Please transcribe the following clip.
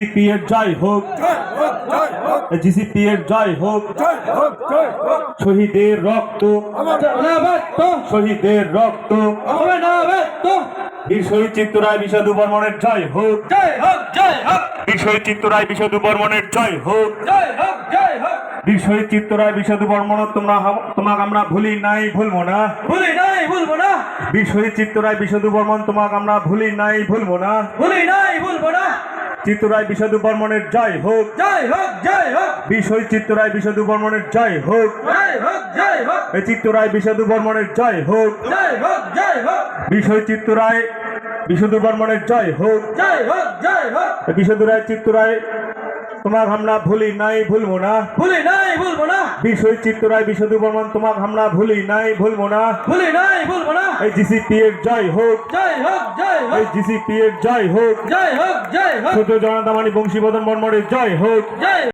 GCP এর জয় হোক। GCP জয় হোক। শহীদের রক্ত। শহীদের রক্ত। বীর চিত্তরায় বিষাদু বর্মনের জয় হোক। বীর চিত্তরায় বিষাদু বর্মনের জয় হোক। বীর চিত্তরায় বিষাদু বর্মন তোমরা তোমাকে আমরা ভুলি নাই, ভুলবো না। ভুলি নাই ভুলবো না বীর চিত্তরায় বিষাদু বর্মন তোমাকে আমরা ভুলি নাই ভুলবো না ভুলি নাই, ভুলবো না। চিত্তরায় বিশদ বর্মনের জয় হোক। জয় হোক জয় হোক। বিষয় চিত্তরায় বিশদ বর্মনের জয় হোক। জয় হোক জয় হোক। এই চিত্তরায় বিশদ বর্মনের জয় হোক। জয় হোক জয় হোক। বিষয় চিত্তরায় বিষাদু বর্মনের জয় হোক। জয় হোক জয় হোক। বিষাদুরায় চিত্তরায় তোমাকে হামলা ভুলি নাই ভুলবো না। ভুলি নাই ভুলবো না। বিষয় চিত্তরায় বিষাদু বর্মন তোমাক আমরা ভুলি নাই ভুলবো না। ভুলি নাই ভুলবো না। এই জিসিপি এর জয় হোক। জয় হোক জয় এই হোক জিসিপি এর জয় হোক। জয় হোক জয় হোক। ছোট জনতা মানি বংশীবদন বর্মনের জয় হোক। জয়